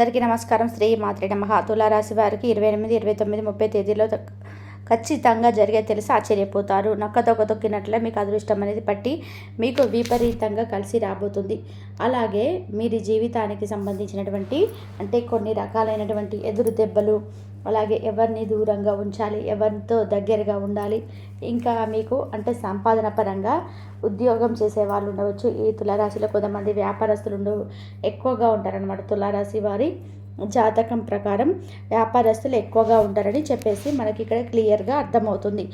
అందరికీ నమస్కారం. శ్రీ మాత్రి నమ. తులారాశి వారికి ఇరవై ఎనిమిది ఇరవై తొమ్మిది ముప్పై తేదీలో ఖచ్చితంగా జరిగే తెలిసి ఆశ్చర్యపోతారు. నక్కతొక్క తొక్కినట్లే మీకు అదృష్టం అనేది పట్టి మీకు విపరీతంగా కలిసి రాబోతుంది. అలాగే మీరు జీవితానికి సంబంధించినటువంటి అంటే కొన్ని రకాలైనటువంటి ఎదురు దెబ్బలు అలాగే ఎవరిని దూరంగా ఉంచాలి ఎవరితో దగ్గరగా ఉండాలి. ఇంకా మీకు అంటే సంపాదన పరంగా ఉద్యోగం చేసే వాళ్ళు ఉండవచ్చు. ఈ తులారాశిలో కొంతమంది వ్యాపారస్తులు ఉండ ఎక్కువగా ఉంటారనమాట తులారాశి వారి జాతకం ప్రకారం వ్యాపారస్తులు ఎక్కువగా ఉంటారని చెప్పేసి మనకి ఇక్కడ క్లియర్గా అర్థమవుతుంది.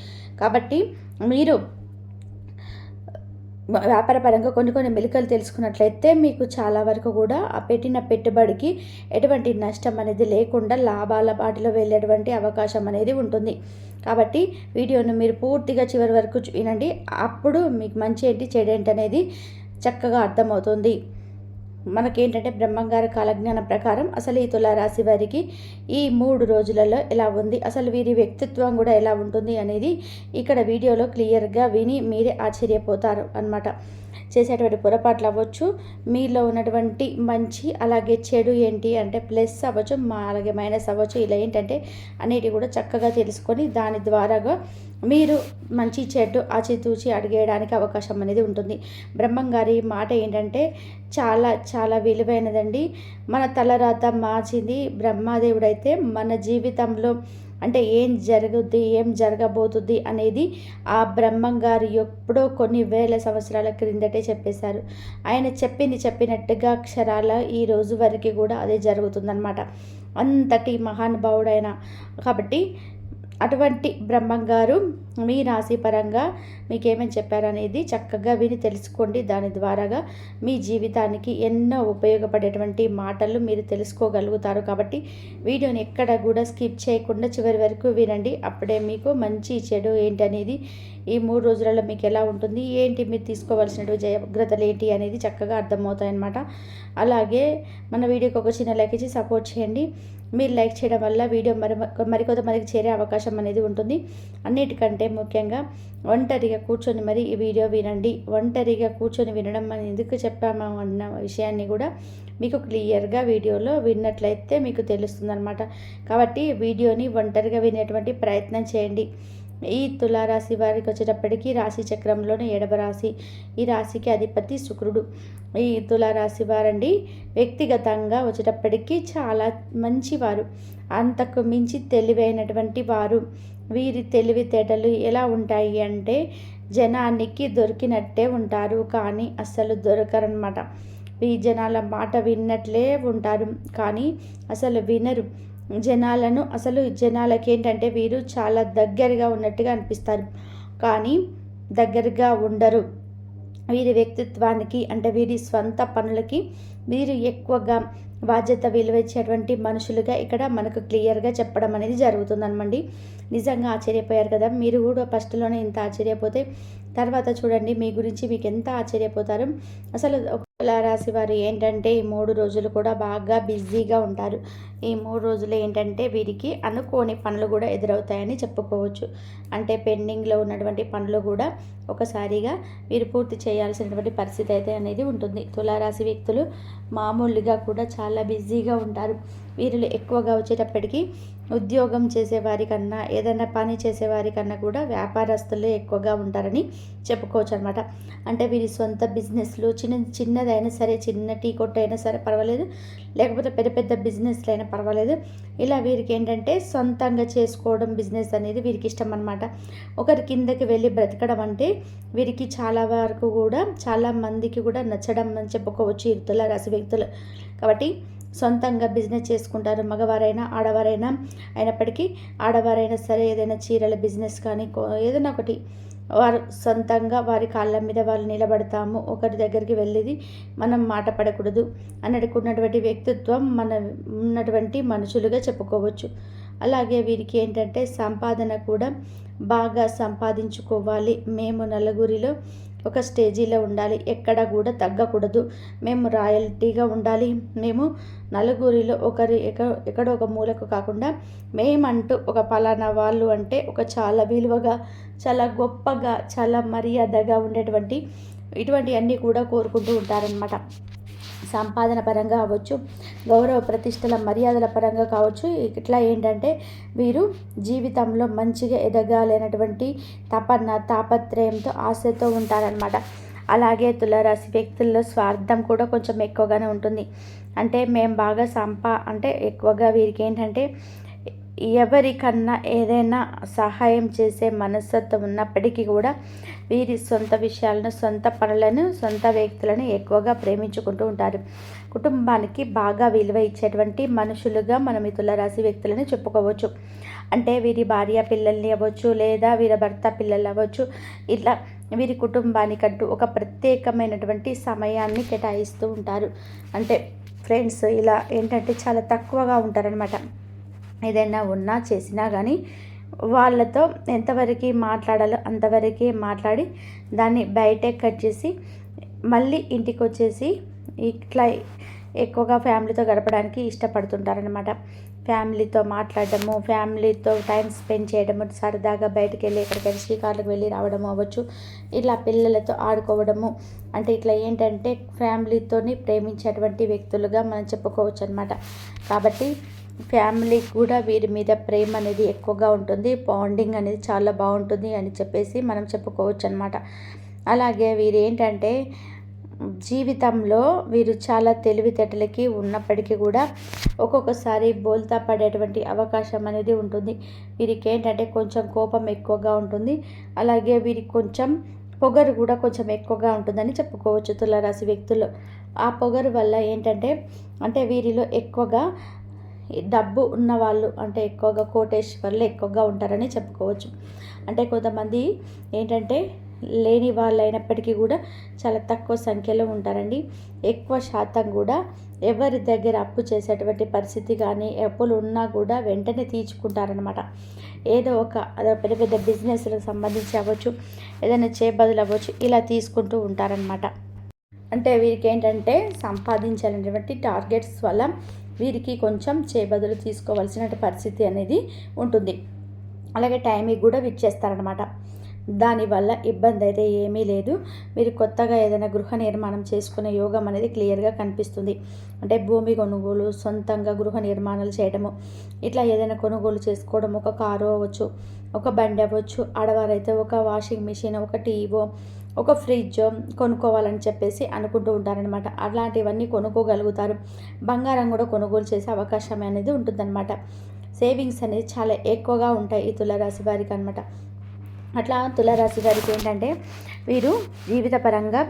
కాబట్టి మీరు వ్యాపారపరంగా కొన్ని కొన్ని మెలికలు తెలుసుకున్నట్లయితే మీకు చాలా వరకు కూడా ఆ పెట్టిన పెట్టుబడికి ఎటువంటి నష్టం అనేది లేకుండా లాభాల బాటలో వెళ్ళేటువంటి అవకాశం అనేది ఉంటుంది. కాబట్టి వీడియోను మీరు పూర్తిగా చివరి వరకు వినండి. అప్పుడు మీకు మంచి ఏంటి చెడేంటి అనేది చక్కగా అర్థమవుతుంది. మనకేంటంటే బ్రహ్మంగారి కాలజ్ఞానం ప్రకారం అసలు ఈ తులారాశి వారికి ఈ మూడు రోజులలో ఎలా ఉంది? అసలు వీరి వ్యక్తిత్వం కూడా ఎలా ఉంటుంది అనేది ఇక్కడ వీడియోలో క్లియర్గా విని మీరే ఆశ్చర్యపోతారు అన్నమాట. చేసేటువంటి పొరపాట్లు అవ్వచ్చు మీలో ఉన్నటువంటి మంచి అలాగే చెడు ఏంటి అంటే ప్లస్ అవ్వచ్చు మా అలాగే మైనస్ అవ్వచ్చు ఇలా ఏంటంటే అనేటివి కూడా చక్కగా తెలుసుకొని దాని ద్వారాగా మీరు మంచి చెడ్డు ఆచితూచి అడిగేయడానికి అవకాశం అనేది ఉంటుంది. బ్రహ్మం గారి మాట ఏంటంటే చాలా చాలా విలువైనదండి. మన తలరాత మార్చింది బ్రహ్మదేవుడైతే మన జీవితంలో అంటే ఏం జరుగుద్ది ఏం జరగబోతుంది అనేది ఆ బ్రహ్మం గారు ఎప్పుడో కొన్ని వేల సంవత్సరాల క్రిందటే చెప్పేశారు. ఆయన చెప్పింది చెప్పినట్టుగా అక్షరాల ఈ రోజు వరకు కూడా అదే జరుగుతుందన్నమాట. అంతటి మహానుభావుడైన కాబట్టి అటువంటి బ్రహ్మం గారు మీ రాశి పరంగా మీకేమని చెప్పారనేది చక్కగా విని తెలుసుకోండి. దాని ద్వారాగా మీ జీవితానికి ఎన్నో ఉపయోగపడేటువంటి మాటలు మీరు తెలుసుకోగలుగుతారు. కాబట్టి వీడియోని ఎక్కడ కూడా స్కిప్ చేయకుండా చివరి వరకు వినండి. అప్పుడే మీకు మంచి చెడు ఏంటి అనేది ఈ మూడు రోజులలో మీకు ఎలా ఉంటుంది ఏంటి మీరు తీసుకోవాల్సినటువంటి జాగ్రత్తలు ఏంటి అనేది చక్కగా అర్థమవుతాయన్నమాట. అలాగే మన వీడియోకి ఒక చిన్న లైక్ ఇచ్చి సపోర్ట్ చేయండి. మీరు లైక్ చేయడం వల్ల వీడియో మరి మరికొంతమందికి చేరే అవకాశం అనేది ఉంటుంది. అన్నిటికంటే ముఖ్యంగా ఒంటరిగా కూర్చొని మరి ఈ వీడియో వినండి. ఒంటరిగా కూర్చొని వినడం మనం ఎందుకు చెప్పాము అన్న విషయాన్ని కూడా మీకు క్లియర్గా వీడియోలో విన్నట్లయితే మీకు తెలుస్తుందన్నమాట. కాబట్టి వీడియోని ఒంటరిగా వినేటువంటి ప్రయత్నం చేయండి. ఈ తులారాశి వారికి వచ్చేటప్పటికి రాశి చక్రంలోనే ఏడవ రాశి. ఈ రాశికి అధిపతి శుక్రుడు. ఈ తులారాశి వారండి వ్యక్తిగతంగా వచ్చేటప్పటికి చాలా మంచివారు. అంతకు మించి తెలివైనటువంటి వారు. వీరి తెలివితేటలు ఎలా ఉంటాయి అంటే జనానికి దొరికినట్టే ఉంటారు కానీ అస్సలు దొరకరనమాట ఈ జనాల మాట విన్నట్లే ఉంటారు కానీ అసలు వినరు. జనాలను అసలు జనాలకి ఏంటంటే వీరు చాలా దగ్గరగా ఉన్నట్టుగా అనిపిస్తారు కానీ దగ్గరగా ఉండరు. వీరి వ్యక్తిత్వానికి అంటే వీరి స్వంత పనులకి వీరు ఎక్కువగా బాధ్యత విలువ ఇచ్చేటువంటి మనుషులుగా ఇక్కడ మనకు క్లియర్గా చెప్పడం అనేది జరుగుతుందనమండి. నిజంగా ఆశ్చర్యపోయారు కదా! మీరు కూడా ఫస్ట్లోనే ఇంత ఆశ్చర్యపోతే తర్వాత చూడండి మీ గురించి మీకు ఎంత ఆశ్చర్యపోతారు. అసలు రాశి వారు ఏంటంటే ఈ మూడు రోజులు కూడా బాగా బిజీగా ఉంటారు. ఈ మూడు రోజులు ఏంటంటే వీరికి అనుకోని పనులు కూడా ఎదురవుతాయని చెప్పుకోవచ్చు. అంటే పెండింగ్లో ఉన్నటువంటి పనులు కూడా ఒకసారిగా వీరు పూర్తి చేయాల్సినటువంటి పరిస్థితి అయితే అనేది ఉంటుంది. తులారాశి వ్యక్తులు మామూలుగా కూడా చాలా బిజీగా ఉంటారు. వీరిలో ఎక్కువగా వచ్చేటప్పటికి ఉద్యోగం చేసేవారికన్నా ఏదైనా పని చేసేవారికన్నా కూడా వ్యాపారస్తులే ఎక్కువగా ఉంటారని చెప్పుకోవచ్చు అనమాట అంటే వీరి సొంత బిజినెస్లు చిన్న చిన్నదైనా సరే చిన్న టీ కొట్టు అయినా సరే పర్వాలేదు. లేకపోతే పెద్ద పెద్ద బిజినెస్లు అయినా పర్వాలేదు. ఇలా వీరికి ఏంటంటే సొంతంగా చేసుకోవడం బిజినెస్ అనేది వీరికి ఇష్టం అనమాట ఒకరి కిందకి వెళ్ళి బ్రతకడం అంటే వీరికి చాలా వరకు కూడా చాలా మందికి కూడా నచ్చడం అని చెప్పుకోవచ్చు ఈ రాశి వ్యక్తులు. కాబట్టి సొంతంగా బిజినెస్ చేసుకుంటారు. మగవారైనా ఆడవారైనా అయినప్పటికీ ఆడవారైనా సరే ఏదైనా చీరల బిజినెస్ కానీ ఏదైనా ఒకటి వారు సొంతంగా వారి కాళ్ళ మీద వాళ్ళు నిలబడతాము. ఒకరి దగ్గరికి వెళ్ళేది మనం మాట పడకూడదు అన్నట్టుకు వ్యక్తిత్వం మన ఉన్నటువంటి మనుషులుగా చెప్పుకోవచ్చు. అలాగే వీరికి ఏంటంటే సంపాదన కూడా బాగా సంపాదించుకోవాలి. మేము నలుగురిలో ఒక స్టేజీలో ఉండాలి. ఎక్కడ కూడా తగ్గకూడదు. మేము రాయల్టీగా ఉండాలి. మేము నలుగురిలో ఒకరి ఎక్కడ ఎక్కడో ఒక మూలకు కాకుండా మేమంటూ ఒక పలానా వాళ్ళు అంటే ఒక చాలా విలువగా చాలా గొప్పగా చాలా మర్యాదగా ఉండేటువంటి ఇటువంటివన్నీ కూడా కోరుకుంటూ ఉంటారనమాట సంపాదన పరంగా అవ్వచ్చు గౌరవ ప్రతిష్టల మర్యాదల పరంగా కావచ్చు. ఇట్లా ఏంటంటే వీరు జీవితంలో మంచిగా ఎదగాలనేటువంటి తపన తాపత్రయంతో ఆశతో ఉంటారనమాట అలాగే తులరాశి వ్యక్తుల్లో స్వార్థం కూడా కొంచెం ఎక్కువగానే ఉంటుంది. అంటే మేము బాగా సంపా అంటే ఎక్కువగా వీరికి ఏంటంటే ఎవరికన్నా ఏదైనా సహాయం చేసే మనస్తత్వం ఉన్నప్పటికీ కూడా వీరి సొంత విషయాలను సొంత పనులను సొంత వ్యక్తులను ఎక్కువగా ప్రేమించుకుంటూ ఉంటారు. కుటుంబానికి బాగా విలువ ఇచ్చేటువంటి మనుషులుగా మనం ఈ తులరాశి వ్యక్తులను చెప్పుకోవచ్చు. అంటే వీరి భార్య పిల్లల్ని అవ్వచ్చు లేదా వీరి భర్త పిల్లలు అవ్వచ్చు. ఇట్లా వీరి కుటుంబానికంటూ ఒక ప్రత్యేకమైనటువంటి సమయాన్ని కేటాయిస్తూ ఉంటారు. అంటే ఫ్రెండ్స్ ఇలా ఏంటంటే చాలా తక్కువగా ఉంటారనమాట ఏదైనా ఉన్నా చేసినా కానీ వాళ్ళతో ఎంతవరకు మాట్లాడాలో అంతవరకే మాట్లాడి దాన్ని బయటే కట్ చేసి మళ్ళీ ఇంటికి వచ్చేసి ఇట్లా ఎక్కువగా ఫ్యామిలీతో గడపడానికి ఇష్టపడుతుంటారనమాట ఫ్యామిలీతో మాట్లాడటము ఫ్యామిలీతో టైం స్పెండ్ చేయడము సరదాగా బయటకు వెళ్ళి ఎక్కడికైనా శ్రీకార్లకు వెళ్ళి రావడము అవ్వచ్చు ఇట్లా పిల్లలతో ఆడుకోవడము. అంటే ఇట్లా ఏంటంటే ఫ్యామిలీతోని ప్రేమించేటువంటి వ్యక్తులుగా మనం చెప్పుకోవచ్చు అనమాట కాబట్టి ఫ్యామిలీ కూడా వీరి మీద ప్రేమ అనేది ఎక్కువగా ఉంటుంది. బాండింగ్ అనేది చాలా బాగుంటుంది అని చెప్పేసి మనం చెప్పుకోవచ్చు అనమాట అలాగే వీరు ఏంటంటే జీవితంలో వీరు చాలా తెలివితేటలకి ఉన్నప్పటికీ కూడా ఒక్కొక్కసారి బోల్తా పడేటువంటి అవకాశం అనేది ఉంటుంది. వీరికి ఏంటంటే కొంచెం కోపం ఎక్కువగా ఉంటుంది. అలాగే వీరికి కొంచెం పొగరు కూడా కొంచెం ఎక్కువగా ఉంటుందని చెప్పుకోవచ్చు తులారాశి వ్యక్తులు. ఆ పొగరు వల్ల ఏంటంటే అంటే వీరిలో ఎక్కువగా డబ్బు ఉన్నవాళ్ళు అంటే ఎక్కువగా కోటేశ్వర్లు ఎక్కువగా ఉంటారని చెప్పుకోవచ్చు. అంటే కొంతమంది ఏంటంటే లేని వాళ్ళు అయినప్పటికీ కూడా చాలా తక్కువ సంఖ్యలో ఉంటారండి. ఎక్కువ శాతం కూడా ఎవరి దగ్గర అప్పు చేసేటువంటి పరిస్థితి కానీ అప్పులు ఉన్నా కూడా వెంటనే తీర్చుకుంటారనమాట ఏదో ఒక పెద్ద పెద్ద బిజినెస్లకు సంబంధించి అవ్వచ్చు ఏదైనా చేబదులు అవ్వచ్చు ఇలా తీసుకుంటూ ఉంటారనమాట అంటే వీరికి ఏంటంటే సంపాదించాలనేటువంటి టార్గెట్స్ వల్ల వీరికి కొంచెం చేబదులు తీసుకోవాల్సిన పరిస్థితి అనేది ఉంటుంది. అలాగే టైమింగ్ కూడా విచ్చేస్తారనమాట దానివల్ల ఇబ్బంది అయితే ఏమీ లేదు. మీరు కొత్తగా ఏదైనా గృహ నిర్మాణం చేసుకునే యోగం అనేది క్లియర్గా కనిపిస్తుంది. అంటే భూమి కొనుగోలు సొంతంగా గృహ నిర్మాణాలు చేయడము ఇట్లా ఏదైనా కొనుగోలు చేసుకోవడం ఒక కారు అవ్వచ్చు ఒక బండి అవ్వచ్చు ఆడవారైతే ఒక వాషింగ్ మిషన్ ఒక టీవో ఒక ఫ్రిడ్జ్ కొనుక్కోవాలని చెప్పేసి అనుకుంటూ ఉంటారనమాట అలాంటివన్నీ కొనుక్కోగలుగుతారు. బంగారం కూడా కొనుగోలు చేసే అవకాశం అనేది ఉంటుందన్నమాట. సేవింగ్స్ అనేది చాలా ఎక్కువగా ఉంటాయి ఈ తులరాశి వారికి అనమాట అట్లా తులరాశి వారికి ఏంటంటే వీరు జీవితపరంగా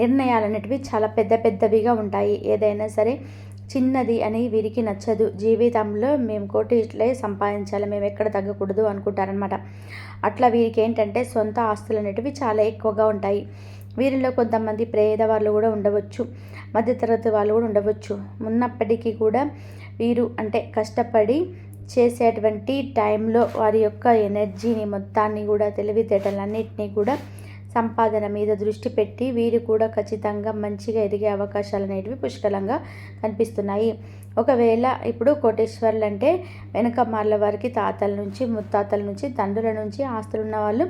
నిర్ణయాలు అనేటివి చాలా పెద్ద పెద్దవిగా ఉంటాయి. ఏదైనా సరే చిన్నది అని వీరికి నచ్చదు. జీవితంలో మేము కోటిట్లే సంపాదించాలి మేము ఎక్కడ తగ్గకూడదు అనుకుంటారనమాట అట్లా వీరికి ఏంటంటే సొంత ఆస్తులు అనేటివి చాలా ఎక్కువగా ఉంటాయి. వీరిలో కొంతమంది పేదవాళ్ళు కూడా ఉండవచ్చు మధ్యతరగతి వాళ్ళు కూడా ఉండవచ్చు. ఉన్నప్పటికీ కూడా వీరు అంటే కష్టపడి చేసేటువంటి టైంలో వారి యొక్క ఎనర్జీని మొత్తాన్ని కూడా తెలివితేటలన్నింటినీ కూడా సంపాదన మీద దృష్టి పెట్టి వీరు కూడా ఖచ్చితంగా మంచిగా ఎదిగే అవకాశాలు అనేటివి పుష్కలంగా కనిపిస్తున్నాయి. ఒకవేళ ఇప్పుడు కోటేశ్వర్లు అంటే వెనక మార్ల వారికి తాతల నుంచి ముత్తాతల నుంచి తండ్రుల నుంచి ఆస్తులు ఉన్న వాళ్ళు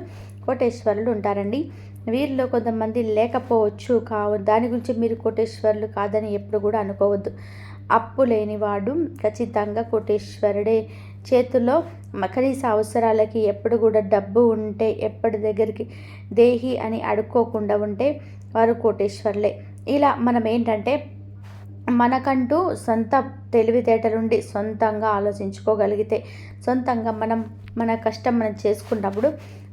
కోటేశ్వరులు ఉంటారండి. వీరిలో కొంతమంది లేకపోవచ్చు కావు దాని గురించి మీరు కోటేశ్వరులు కాదని ఎప్పుడు కూడా అనుకోవద్దు. అప్పు లేనివాడు ఖచ్చితంగా కోటేశ్వరుడే చేతుల్లో కనీస అవసరాలకి ఎప్పుడు కూడా డబ్బు ఉంటే ఎప్పటి దగ్గరికి దేహి అని అడుక్కోకుండా ఉంటే వారు కోటేశ్వర్లే. ఇలా మనం ఏంటంటే మనకంటూ సొంత తెలివితేటలుండి సొంతంగా ఆలోచించుకోగలిగితే సొంతంగా మనం మన కష్టం మనం చేసుకున్నప్పుడు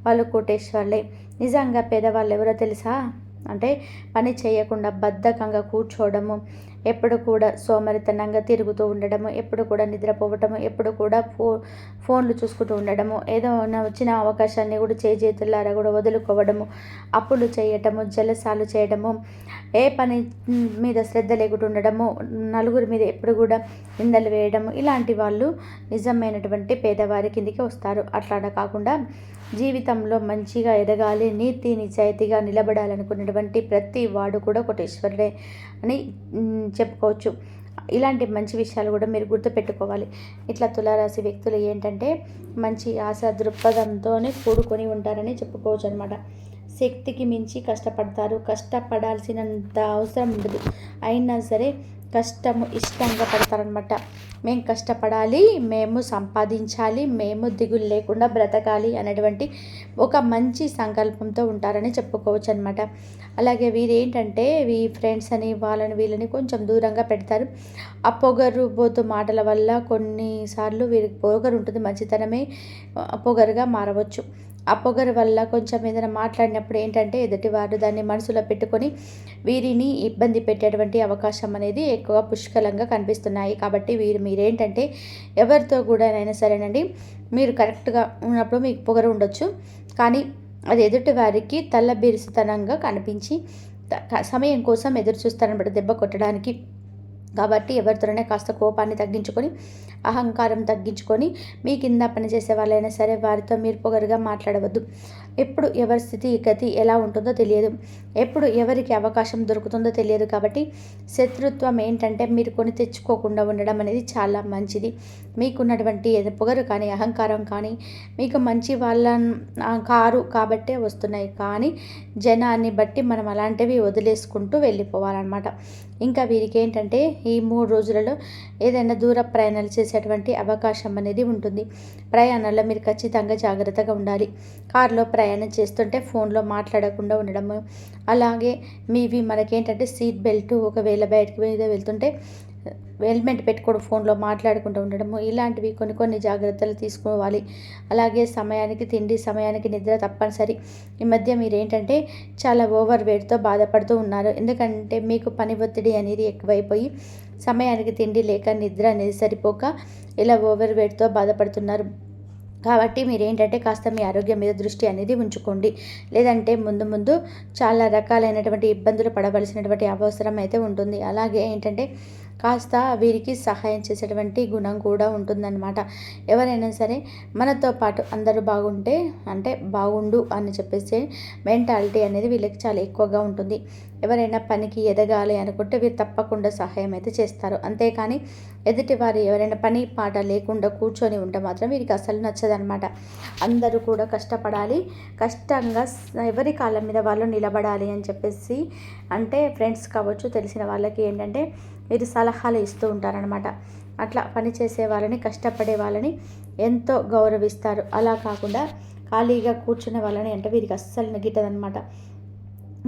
వాళ్ళు కోటేశ్వర్లే. నిజంగా పేదవాళ్ళు ఎవరో తెలుసా? అంటే పని చేయకుండా బద్ధకంగా కూర్చోవడము ఎప్పుడు కూడా సోమరితనంగా తిరుగుతూ ఉండడము ఎప్పుడు కూడా నిద్రపోవటము ఎప్పుడు కూడా ఫో ఫోన్లు చూసుకుంటూ ఉండడము ఏదో వచ్చిన అవకాశాన్ని కూడా చేతులారా కూడా వదులుకోవడము అప్పులు చేయటము జలసాలు చేయడము ఏ పని మీద శ్రద్ధ లేకుండా ఉండడము నలుగురి మీద ఎప్పుడు కూడా నిందలు వేయడము ఇలాంటి వాళ్ళు నిజమైనటువంటి పేదవారి కిందికి వస్తారు. అట్లా కాకుండా జీవితంలో మంచిగా ఎదగాలి నీతి నిజాయితీగా నిలబడాలనుకున్నటువంటి ప్రతి వాడు కూడా కోటేశ్వరుడే అని చెప్పుకోవచ్చు. ఇలాంటి మంచి విషయాలు కూడా మీరు గుర్తుపెట్టుకోవాలి. ఇట్లా తులారాశి వ్యక్తులు ఏంటంటే మంచి ఆశ దృక్పథంతోనే కూడుకొని ఉంటారని చెప్పుకోవచ్చు అనమాట శక్తికి మించి కష్టపడతారు. కష్టపడాల్సినంత అవసరం ఉండదు. అయినా సరే కష్టము ఇష్టంగా పడతారనమాట మేము కష్టపడాలి మేము సంపాదించాలి మేము దిగులు లేకుండా బ్రతకాలి అనేటువంటి ఒక మంచి సంకల్పంతో ఉంటారని చెప్పుకోవచ్చు అనమాట అలాగే వీరేంటంటే వీ ఫ్రెండ్స్ అని వాళ్ళని వీళ్ళని కొంచెం దూరంగా పెడతారు. ఆ పొగరు బోతు మాటల వల్ల కొన్నిసార్లు వీరికి పొగరు ఉంటుంది మంచితనమే పొగరుగా మారవచ్చు. ఆ పొగరు వల్ల కొంచెం ఏదైనా మాట్లాడినప్పుడు ఏంటంటే ఎదుటివారు దాన్ని మనసులో పెట్టుకొని వీరిని ఇబ్బంది పెట్టేటువంటి అవకాశం అనేది ఎక్కువ పుష్కలంగా కనిపిస్తున్నాయి. కాబట్టి వీరు మీరేంటంటే ఎవరితో కూడా అయినా సరేనండి మీరు కరెక్ట్గా ఉన్నప్పుడు మీకు పొగరు ఉండొచ్చు. కానీ అది ఎదుటి వారికి తల్ల బిరుసుతనంగా కనిపించి సమయం కోసం ఎదురు చూస్తారనమాట దెబ్బ కొట్టడానికి. కాబట్టి ఎవరితోనే కాస్త కోపాన్ని తగ్గించుకొని అహంకారం తగ్గించుకొని మీ కింద పనిచేసే వాళ్ళైనా సరే వారితో మీరు పొగరుగా మాట్లాడవద్దు. ఎప్పుడు ఎవరి స్థితి గతి ఎలా ఉంటుందో తెలియదు. ఎప్పుడు ఎవరికి అవకాశం దొరుకుతుందో తెలియదు కాబట్టి శత్రుత్వం ఏంటంటే మీరు కొని తెచ్చుకోకుండా ఉండడం అనేది చాలా మంచిది. మీకున్నటువంటి పొగరు కానీ అహంకారం కానీ మీకు మంచి వాళ్ళ కారు కాబట్టే వస్తున్నాయి. కానీ జనాన్ని బట్టి మనం అలాంటివి వదిలేసుకుంటూ వెళ్ళిపోవాలన్నమాట. ఇంకా వీరికి ఏంటంటే ఈ మూడు రోజులలో ఏదైనా దూర ప్రయాణాలు చేసేటువంటి అవకాశం అనేది ఉంటుంది. ప్రయాణాల్లో మీరు ఖచ్చితంగా జాగ్రత్తగా ఉండాలి. కారులో ప్రయాణం చేస్తుంటే ఫోన్లో మాట్లాడకుండా ఉండడము. అలాగే మీవి మనకేంటంటే సీట్ బెల్ట్ ఒకవేళ బయటకు మీద వెళ్తుంటే హెల్మెట్ పెట్టుకోవడం ఫోన్లో మాట్లాడుకుంటూ ఉండడము ఇలాంటివి కొన్ని కొన్ని జాగ్రత్తలు తీసుకోవాలి. అలాగే సమయానికి తిండి సమయానికి నిద్ర తప్పనిసరి. ఈ మధ్య మీరు ఏంటంటే చాలా ఓవర్ వెయిట్తో బాధపడుతూ ఉన్నారు. ఎందుకంటే మీకు పని ఒత్తిడి అనేది ఎక్కువైపోయి సమయానికి తిండి లేక నిద్ర అనేది సరిపోక ఇలా ఓవర్ వెయిట్తో బాధపడుతున్నారు. కాబట్టి మీరు ఏంటంటే కాస్త మీ ఆరోగ్యం మీద దృష్టి అనేది ఉంచుకోండి. లేదంటే ముందు ముందు చాలా రకాలైనటువంటి ఇబ్బందులు పడవలసినటువంటి అవసరం అయితే ఉంటుంది. అలాగే ఏంటంటే కాస్త వీరికి సహాయం చేసేటువంటి గుణం కూడా ఉంటుందన్నమాట. ఎవరైనా సరే మనతో పాటు అందరూ బాగుంటే అంటే బాగుండు అని చెప్పేసి మెంటాలిటీ అనేది వీళ్ళకి చాలా ఎక్కువగా ఉంటుంది. ఎవరైనా పనికి ఎదగాలి అనుకుంటే వీరు తప్పకుండా సహాయం అయితే చేస్తారు. అంతేకాని ఎదుటి వారు ఎవరైనా పని పాట లేకుండా కూర్చొని ఉంటే మాత్రం వీరికి అసలు నచ్చదనమాట అందరూ కూడా కష్టపడాలి. కష్టంగా ఎవరి కాళ్ళ మీద వాళ్ళు నిలబడాలి అని చెప్పేసి అంటే ఫ్రెండ్స్ కావచ్చు తెలిసిన వాళ్ళకి ఏంటంటే వీరు సలహాలు ఇస్తూ ఉంటారనమాట అట్లా పనిచేసే వాళ్ళని కష్టపడే వాళ్ళని ఎంతో గౌరవిస్తారు. అలా కాకుండా ఖాళీగా కూర్చునే వాళ్ళని అంటే వీరికి అస్సలు నెగిటదనమాట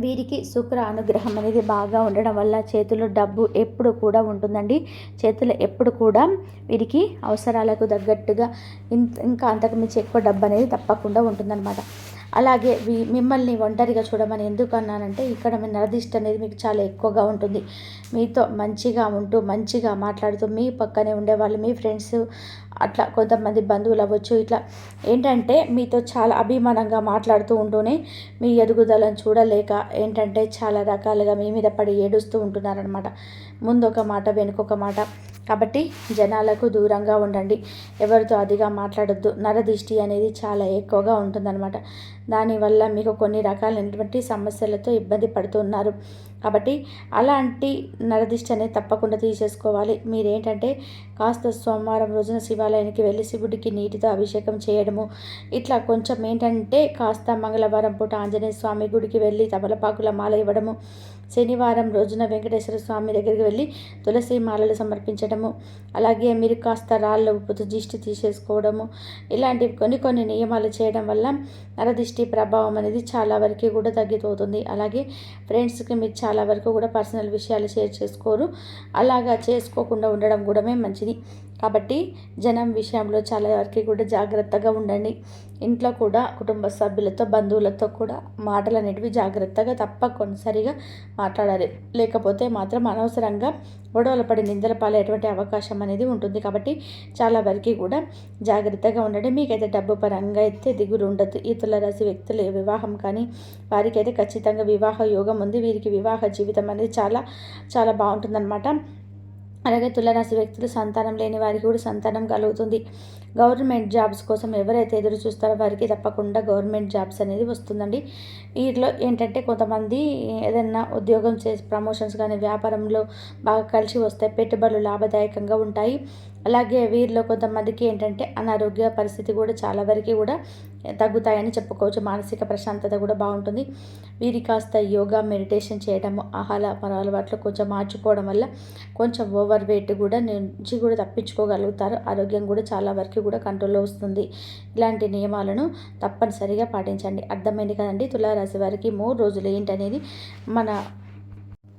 వీరికి శుక్ర అనుగ్రహం అనేది బాగా ఉండడం వల్ల చేతిలో డబ్బు ఎప్పుడు కూడా ఉంటుందండి. చేతులు ఎప్పుడు కూడా వీరికి అవసరాలకు తగ్గట్టుగా ఇంకా అంతకుమించి ఎక్కువ డబ్బు అనేది తప్పకుండా ఉంటుందన్నమాట. అలాగే మిమ్మల్ని ఒంటరిగా చూడమని ఎందుకు అన్నానంటే ఇక్కడ మీ నరదిష్ట అనేది మీకు చాలా ఎక్కువగా ఉంటుంది. మీతో మంచిగా ఉంటూ మంచిగా మాట్లాడుతూ మీ పక్కనే ఉండేవాళ్ళు మీ ఫ్రెండ్స్ అట్లా కొంతమంది బంధువులు అవ్వచ్చు. ఇట్లా ఏంటంటే మీతో చాలా అభిమానంగా మాట్లాడుతూ ఉంటూనే మీ ఎదుగుదలను చూడలేక ఏంటంటే చాలా రకాలుగా మీ మీద పడి ఏడుస్తూ ఉంటున్నారనమాట ముందు ఒక మాట వెనుకొక మాట. కాబట్టి జనాలకు దూరంగా ఉండండి. ఎవరితో అదిగా మాట్లాడద్దు. నరదిష్టి అనేది చాలా ఎక్కువగా ఉంటుందన్నమాట. దానివల్ల మీకు కొన్ని రకాలైనటువంటి సమస్యలతో ఇబ్బంది పడుతున్నారు. కాబట్టి అలాంటి నరదిష్టి అనేది తప్పకుండా తీసేసుకోవాలి. మీరేంటంటే కాస్త సోమవారం రోజున శివాలయానికి వెళ్ళి శివుడికి నీటితో అభిషేకం చేయడము. ఇట్లా కొంచెం ఏంటంటే కాస్త మంగళవారం పూట ఆంజనేయ స్వామి గుడికి వెళ్ళి తమలపాకుల మాల ఇవ్వడము. శనివారం రోజున వెంకటేశ్వర స్వామి దగ్గరికి వెళ్ళి తులసి మాలలు సమర్పించడము. అలాగే మీరు కాస్త రాళ్ళ ఉప్పుతో దిష్టి తీసేసుకోవడము. ఇలాంటివి కొన్ని కొన్ని నియమాలు చేయడం వల్ల నరదిష్టి ప్రభావం అనేది చాలా వరకు కూడా తగ్గిపోతుంది. అలాగే ఫ్రెండ్స్కి మీరు చాలా వరకు కూడా పర్సనల్ విషయాలు షేర్ చేసుకోరు. అలాగా చేసుకోకుండా ఉండడం కూడా మంచిది. కాబట్టి జనం విషయంలో చాలా వరకు కూడా జాగ్రత్తగా ఉండండి. ఇంట్లో కూడా కుటుంబ సభ్యులతో బంధువులతో కూడా మాటలు అనేటివి జాగ్రత్తగా తప్పనిసరిగా మాట్లాడాలి. లేకపోతే మాత్రం అనవసరంగా గొడవలు పడి నిందల పాలేటువంటి అవకాశం అనేది ఉంటుంది. కాబట్టి చాలా వరకు కూడా జాగ్రత్తగా ఉండండి. మీకైతే డబ్బు పరంగా అయితే దిగులు ఉండదు. ఈ తులరాశి వ్యక్తులు వివాహం కానీ వారికి అయితే ఖచ్చితంగా వివాహ యోగం ఉంది. వీరికి వివాహ జీవితం అనేది చాలా చాలా బాగుంటుందన్నమాట. అలాగే తులరాశి వ్యక్తులు సంతానం లేని వారికి కూడా సంతానం కలుగుతుంది. గవర్నమెంట్ జాబ్స్ కోసం ఎవరైతే ఎదురు చూస్తారో వారికి తప్పకుండా గవర్నమెంట్ జాబ్స్ అనేది వస్తుందండి. వీటిలో ఏంటంటే కొంతమంది ఏదైనా ఉద్యోగం చేసి ప్రమోషన్స్ కానీ వ్యాపారంలో బాగా కలిసి వస్తాయి పెట్టుబడులు లాభదాయకంగా ఉంటాయి. అలాగే వీరిలో కొంతమందికి ఏంటంటే అనారోగ్య పరిస్థితి కూడా చాలా వరకు కూడా తగ్గుతాయని చెప్పుకోవచ్చు. మానసిక ప్రశాంతత కూడా బాగుంటుంది. వీరి కాస్త యోగా మెడిటేషన్ చేయడము ఆహార అలవాట్లు కొంచెం మార్చుకోవడం వల్ల కొంచెం ఓవర్ వెయిట్ కూడా నుంచి కూడా తప్పించుకోగలుగుతారు. ఆరోగ్యం కూడా చాలా వరకు కూడా కంట్రోల్లో వస్తుంది. ఇలాంటి నియమాలను తప్పనిసరిగా పాటించండి. అర్థమైంది కదండి? తులారాశి వారికి మూడు రోజులు ఏంటనేది మన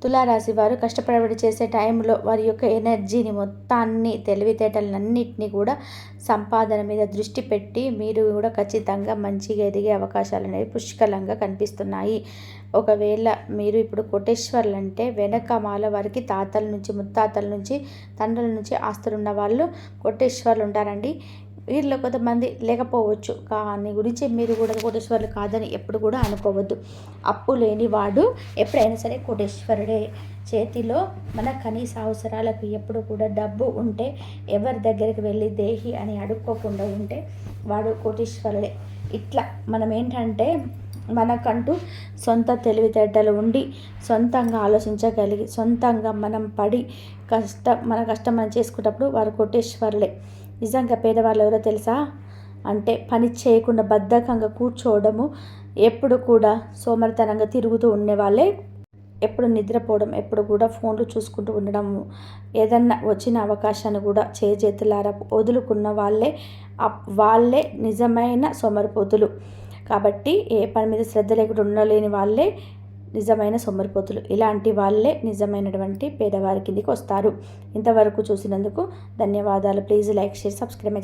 తులారాశి వారు కష్టపడబడి చేసే టైంలో వారి యొక్క ఎనర్జీని మొత్తాన్ని తెలివితేటలన్నింటినీ కూడా సంపాదన మీద దృష్టి పెట్టి మీరు కూడా ఖచ్చితంగా మంచిగా ఎదిగే అవకాశాలు అనేవి పుష్కలంగా కనిపిస్తున్నాయి. ఒకవేళ మీరు ఇప్పుడు కోటేశ్వర్లు అంటే వెనక మాల వారికి తాతల నుంచి ముత్తాతల నుంచి తండ్రుల నుంచి ఆస్తులు ఉన్న వాళ్ళు కోటేశ్వర్లు ఉంటారండి. వీరిలో కొంతమంది లేకపోవచ్చు. కానీ గురించి మీరు కూడా కోటేశ్వరులు కాదని ఎప్పుడు కూడా అనుకోవద్దు. అప్పు లేని వాడు ఎప్పుడైనా సరే కోటేశ్వరుడే. చేతిలో మన కనీస అవసరాలకు ఎప్పుడు కూడా డబ్బు ఉంటే ఎవరి దగ్గరికి వెళ్ళి దేహి అని అడుక్కోకుండా ఉంటే వాడు కోటేశ్వరుడే. ఇట్లా మనం ఏంటంటే మనకంటూ సొంత తెలివితేటలు ఉండి సొంతంగా ఆలోచించగలిగి సొంతంగా మనం పడి కష్టం మన కష్టం మనం చేసుకున్నప్పుడు వారు కోటేశ్వరులే నిజంగా పేదవాళ్ళు ఎవరో తెలుసా? అంటే పని చేయకుండా బద్ధకంగా కూర్చోవడము ఎప్పుడు కూడా సోమరితనంగా తిరుగుతూ ఉండేవాళ్ళే. ఎప్పుడు నిద్రపోవడం ఎప్పుడు కూడా ఫోన్లు చూసుకుంటూ ఉండడం ఏదన్నా వచ్చిన అవకాశాన్ని కూడా చేతులారా వదులుకున్న వాళ్ళే. వాళ్ళే నిజమైన సోమరిపోతులు. కాబట్టి ఏ పని మీద శ్రద్ధ లేకుండా ఉండలేని వాళ్ళే. నిజమైన సొమ్మరిపోతులు ఇలాంటి వాళ్ళే నిజమైనటువంటి పేదవారి కిందికి వస్తారు. ఇంతవరకు చూసినందుకు ధన్యవాదాలు. Please like share subscribe.